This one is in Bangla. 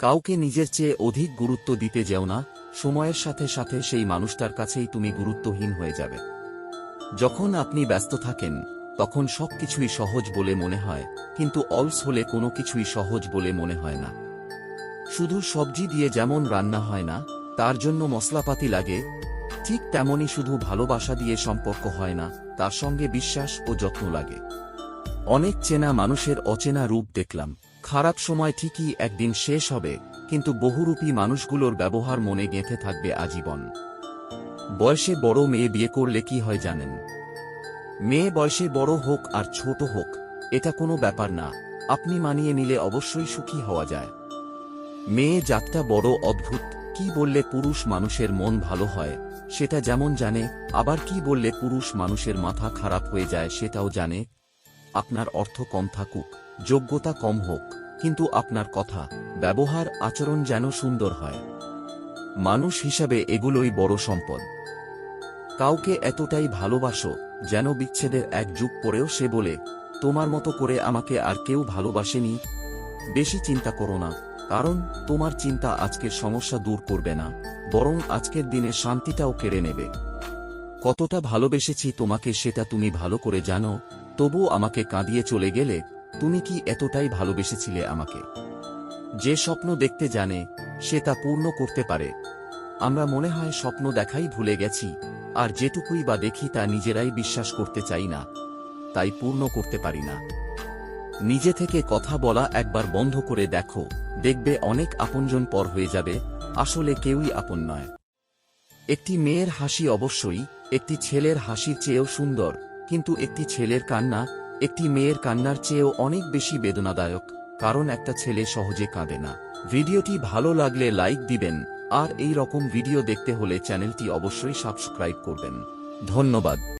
কাউকে নিজের চেয়ে অধিক গুরুত্ব দিতে যেও না, সময়ের সাথে সাথে সেই মানুষটার কাছেই তুমি গুরুত্বহীন হয়ে যাবে। যখন আপনি ব্যস্ত থাকেন, তখন সবকিছুই সহজ বলে মনে হয়, কিন্তু অলস হলে কোনো কিছুই সহজ বলে মনে হয় না। শুধু সবজি দিয়ে যেমন রান্না হয় না, তার জন্য মশলাপাতি লাগে, ঠিক তেমনি শুধু ভালোবাসা দিয়ে সম্পর্ক হয় না, তার সঙ্গে বিশ্বাস ও যত্ন লাগে। অনেক চেনা মানুষের অচেনা রূপ দেখলাম। খারাপ সময় ঠিকই একদিন শেষ হবে, কিন্তু বহুরূপী মানুষগুলোর ব্যবহার মনে গেঁথে থাকবে আজীবন। বয়সে বড় মেয়ে বিয়ে করলে কি হয় জানেন? মেয়ে বয়সে বড় হোক আর ছোট হোক, এটা কোনো ব্যাপার না, আপনি মানিয়ে নিলে অবশ্যই সুখী হওয়া যায়। মেয়ে জাতটা বড় অদ্ভুত, কি বললে পুরুষ মানুষের মন ভালো হয়, সেটা যেমন জানে, আবার কি বললে পুরুষ মানুষের মাথা খারাপ হয়ে যায় সেটাও জানে আপনার অর্থ কম থাকুক, যোগ্যতা কম হোক, কিন্তু আপনার কথা, ব্যবহার, আচরণ যেন সুন্দর হয়। মানুষ হিসাবে এগুলোই বড় সম্পদ। কাউকে এতটাই ভালোবাসো, যেন বিচ্ছেদের এক যুগ পরেও সে বলে, তোমার মতো করে আমাকে আর কেউ ভালোবাসেনি। বেশি চিন্তা করো না, কারণ তোমার চিন্তা আজকের সমস্যা দূর করবে না, বরং আজকের দিনে শান্তিটাও কেড়ে নেবে। কতটা ভালোবেসেছি তোমাকে সেটা তুমি ভালো করে জানো তবু আমাকে কাঁদিয়ে চলে গেলে তুমি কি এতটাই ভালোবেসেছিলে আমাকে? যে স্বপ্ন দেখতে জানে, সে তা পূর্ণ করতে পারে। আমরা মনে হয় স্বপ্ন দেখাই ভুলে গেছি, আর যেটুকুই বা দেখি তা নিজেরাই বিশ্বাস করতে চাই না, তাই পূর্ণ করতে পারি না। নিজে থেকে কথা বলা একবার বন্ধ করে দেখো, দেখবে অনেক আপনজন পর হয়ে যাবে, আসলে কেউই আপন নয়। একটি মেয়ের হাসি অবশ্যই, একটি ছেলের হাসির চেয়েও সুন্দর কিন্তু একটি ছেলের কান্না, একটি মেয়ের কান্নার চেয়েও অনেক বেশি বেদনাদায়ক, কারণ একটা ছেলে সহজে কাঁদে না। ভিডিওটি ভালো লাগলে লাইক দিবেন, আর এই রকম ভিডিও দেখতে হলে চ্যানেলটি অবশ্যই সাবস্ক্রাইব করবেন। ধন্যবাদ।